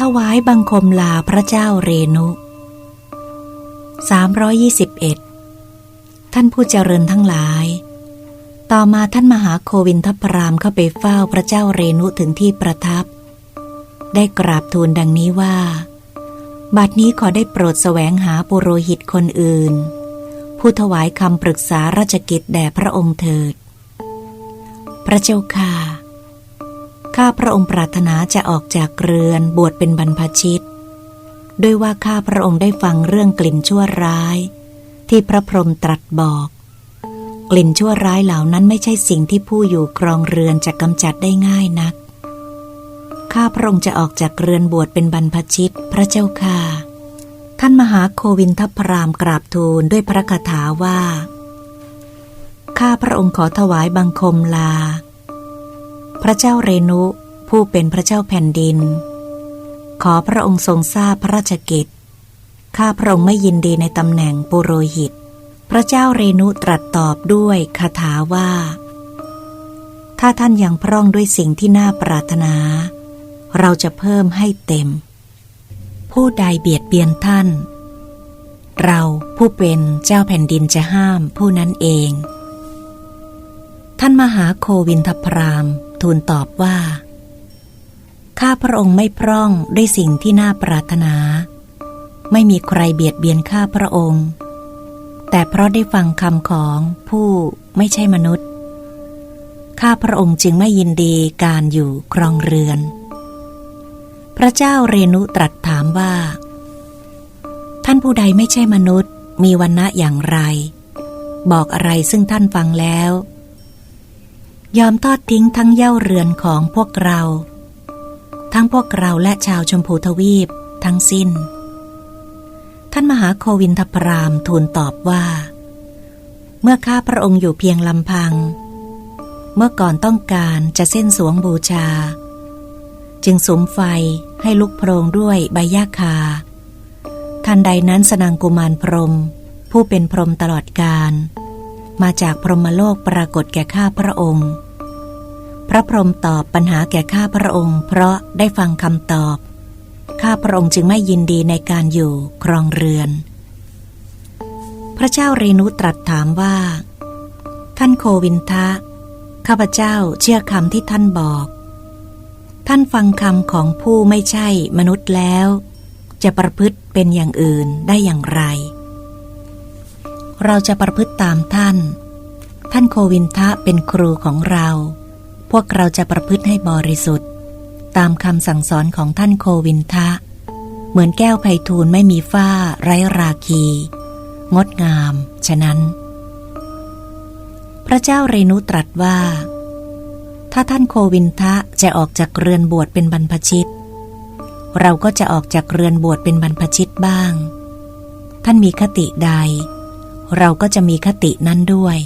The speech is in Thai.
ถวายบังคมลาพระเจ้าเรนุ 321 ท่านผู้เจริญทั้งหลาย ต่อมาท่านมหาโควินทพรามเข้าไปเฝ้าพระเจ้าเรนุถึงที่ประทับ ได้กราบทูลดังนี้ว่า บัดนี้ขอได้โปรดแสวงหาปุโรหิตคนอื่น ผู้ถวายคำปรึกษาราชกิจแด่พระองค์เถิด พระเจ้าค่ะ ระองค์ปรารถนาจะออกจากเรือนบวชเป็นบรรพชิต ด้วยว่าข้าพระองค์ได้ฟังเรื่องกลิ่นชั่วร้าย ที่พระพรหมตรัสบอก กลิ่นชั่วร้ายเหล่านั้นไม่ใช่สิ่งที่ผู้อยู่ครองเรือนจะกำจัดได้ง่ายนัก ข้าพระองค์จะออกจากเรือนบวชเป็นบรรพชิตพระเจ้าค่ะ ท่านมหาโควินทพรามกราบทูลด้วยพระคาถาว่า ข้าพระองค์ขอถวายบังคมลา พระเจ้าเรนุ ผู้เป็นพระเจ้าแผ่นดิน ขอพระองค์ทรงทราบพระราชกิจ ข้าพระองค์ไม่ยินดีในตำแหน่งปุโรหิต พระเจ้าเรนุตรัสตอบด้วยคาถาว่า ถ้าท่านยังพร่องด้วยสิ่งที่น่าปรารถนา เราจะเพิ่มให้เต็ม ผู้ใดเบียดเบียนท่าน เราผู้เป็นเจ้าแผ่นดินจะห้ามผู้นั้นเองท่านมหาโควินทพรามทูลตอบว่า ข้าพระองค์ไม่พร่องด้วยสิ่งที่น่าปรารถนา ไม่มีใครเบียดเบียนข้าพระองค์ แต่เพราะได้ฟังคำของผู้ไม่ใช่มนุษย์ ข้าพระองค์จึงไม่ยินดีการอยู่ครองเรือน พระเจ้าเรนุตรัสถามว่า ท่านผู้ใดไม่ใช่มนุษย์ มีวันณะอย่างไร บอกอะไรซึ่งท่านฟังแล้ว ยอมทอดทิ้งทั้งเย่าเรือนของพวกเรา ทั้งพวกเราและชาวชมพูทวีปทั้งสิ้น ท่านมหาโควินทพรามทูลตอบว่า เมื่อข้าพระองค์อยู่เพียงลำพัง เมื่อก่อนต้องการจะเส้นสวงบูชา จึงสมไฟให้ลุกโพรงด้วยใบหญ้าคา ทันใดนั้นสนางกุมารพรม ผู้เป็นพรมตลอดการมาจากพรหมโลกปรากฏแก่ข้าพระองค์ พระพรหมตอบปัญหาแก่ข้าพระองค์ เพราะได้ฟังคำตอบ ข้าพระองค์จึงไม่ยินดีในการอยู่ครองเรือน พระเจ้าเรนุตรัสถามว่า ท่านโควินทะ ข้าพเจ้าเชื่อคำที่ท่านบอก ท่านฟังคำของผู้ไม่ใช่มนุษย์แล้ว จะประพฤติเป็นอย่างอื่นได้อย่างไร เราจะประพฤติตามท่าน ท่านโควินทะเป็นครูของเรา พวกเราจะประพฤติให้บริสุทธิ์ ตามคำสั่งสอนของท่านโควินทะ เหมือนแก้วไพทูลไม่มีฝ้า ไร้ราคี งดงาม ฉะนั้น พระเจ้าเรนุตรัสว่า ถ้าท่านโควินทะจะออกจากเรือนบวชเป็นบรรพชิต เราก็จะออกจากเรือนบวชเป็นบรรพชิตบ้าง ท่านมีคติใด เราก็จะมีคตินั้นด้วย